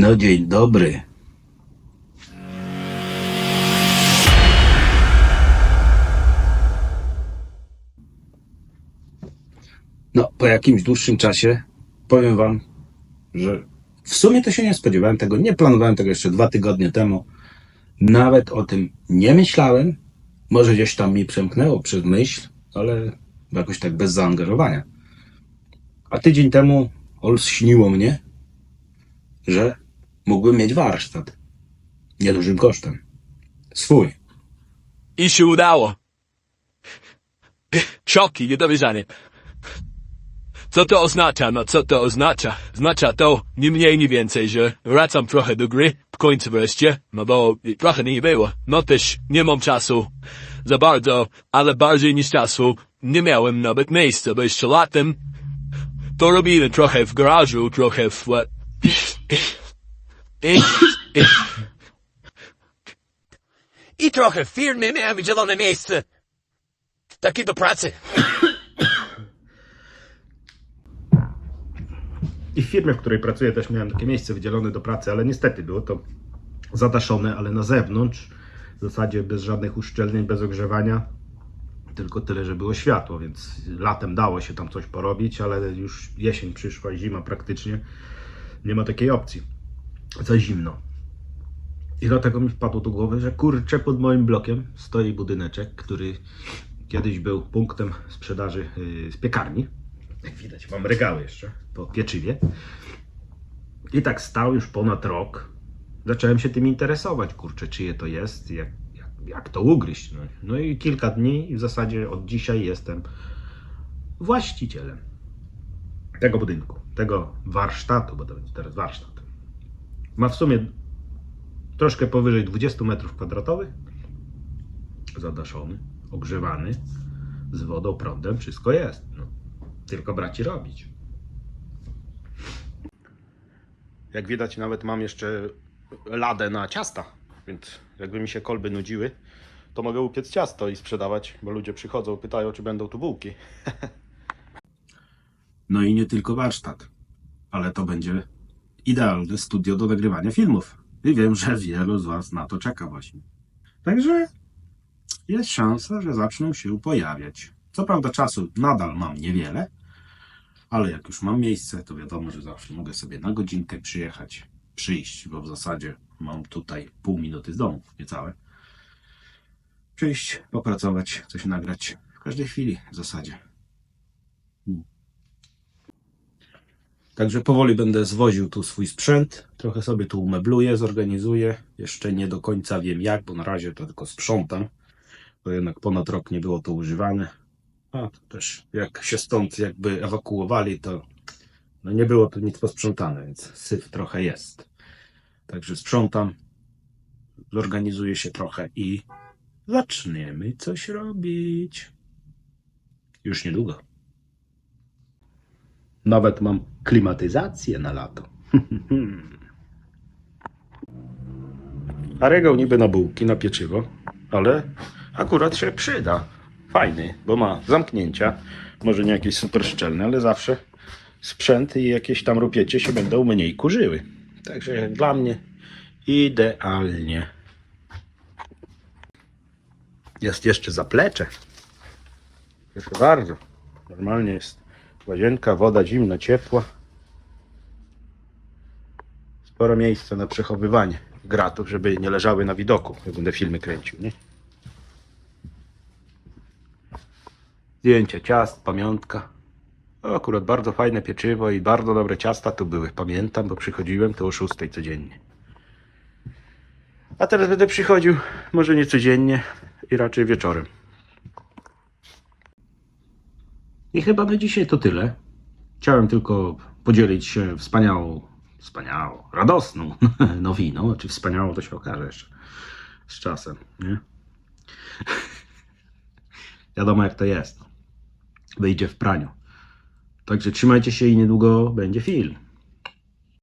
No dzień dobry. No, po jakimś dłuższym czasie powiem wam, że w sumie to się nie spodziewałem tego, nie planowałem tego jeszcze dwa tygodnie temu. Nawet o tym nie myślałem. Może gdzieś tam mi przemknęło przez myśl, ale jakoś tak bez zaangażowania. A tydzień temu olśniło mnie, że mógłbym mieć warsztat. Niedużym kosztem. Swój. I się udało. Szoki, niedowierzanie. Co to oznacza? No co to oznacza? Oznacza to nie mniej, nie więcej, że wracam trochę do gry, w końcu wreszcie, no bo trochę nie było. No też nie mam czasu za bardzo, ale bardziej niż czasu nie miałem nawet miejsca, bo jeszcze latem to robiłem trochę w garażu, trochę w... I, trochę w firmie miałem wydzielone miejsce. Takie do pracy. I w firmie, w której pracuję, też miałem takie miejsce wydzielone do pracy, ale niestety było to zadaszone, ale na zewnątrz, w zasadzie bez żadnych uszczelnień, bez ogrzewania. Tylko tyle, że było światło, więc latem dało się tam coś porobić, ale już jesień przyszła, zima praktycznie. Nie ma takiej opcji. Za zimno. I dlatego mi wpadło do głowy, że kurczę, pod moim blokiem stoi budyneczek, który kiedyś był punktem sprzedaży yy, z piekarni. Jak widać, mam regały jeszcze po pieczywie. I tak stał już ponad rok. Zacząłem się tym interesować, kurczę, czyje to jest, jak, jak, jak to ugryźć. No, no i kilka dni i w zasadzie od dzisiaj jestem właścicielem tego budynku, tego warsztatu, bo to będzie teraz warsztat. Ma w sumie troszkę powyżej 20 metrów kwadratowych, zadaszony, ogrzewany, z wodą, prądem, wszystko jest. No. Tylko braci robić. Jak widać, nawet mam jeszcze ladę na ciasta, więc jakby mi się kolby nudziły, to mogę upiec ciasto i sprzedawać, bo ludzie przychodzą, pytają, czy będą tu bułki. No i nie tylko warsztat, ale to będzie idealne studio do nagrywania filmów. I wiem, że wielu z Was na to czeka właśnie. Także jest szansa, że zaczną się pojawiać. Co prawda czasu nadal mam niewiele, ale jak już mam miejsce, to wiadomo, że zawsze mogę sobie na godzinkę przyjechać, przyjść, bo w zasadzie mam tutaj pół minuty z domu, niecałe. Przyjść, popracować, coś nagrać w każdej chwili w zasadzie. Także powoli będę zwoził tu swój sprzęt, trochę sobie tu umebluję, zorganizuję. Jeszcze nie do końca wiem jak, bo na razie to tylko sprzątam, bo jednak ponad rok nie było to używane. A to też jak się stąd jakby ewakuowali, to no nie było to nic posprzątane, więc syf trochę jest. Także sprzątam, zorganizuję się trochę i zaczniemy coś robić. Już niedługo. Nawet mam klimatyzację na lato. A regał niby na bułki, na pieczywo, ale akurat się przyda. Fajny, bo ma zamknięcia. Może nie jakieś super szczelne, ale zawsze sprzęt i jakieś tam rupiecie się będą mniej kurzyły. Także dla mnie idealnie. Jest jeszcze zaplecze. Proszę bardzo. Normalnie jest łazienka, woda zimna, ciepła. Sporo miejsca na przechowywanie gratów, żeby nie leżały na widoku, jak będę filmy kręcił, nie? Zdjęcie ciast, pamiątka. O, akurat bardzo fajne pieczywo i bardzo dobre ciasta tu były. Pamiętam, bo przychodziłem to o 6 codziennie. A teraz będę przychodził może nie codziennie i raczej wieczorem. I chyba na dzisiaj to tyle. Chciałem tylko podzielić się wspaniałą, wspaniałą, radosną nowiną. Czy wspaniałą to się okaże jeszcze z czasem, nie? Wiadomo jak to jest. Wyjdzie w praniu. Także trzymajcie się i niedługo będzie film.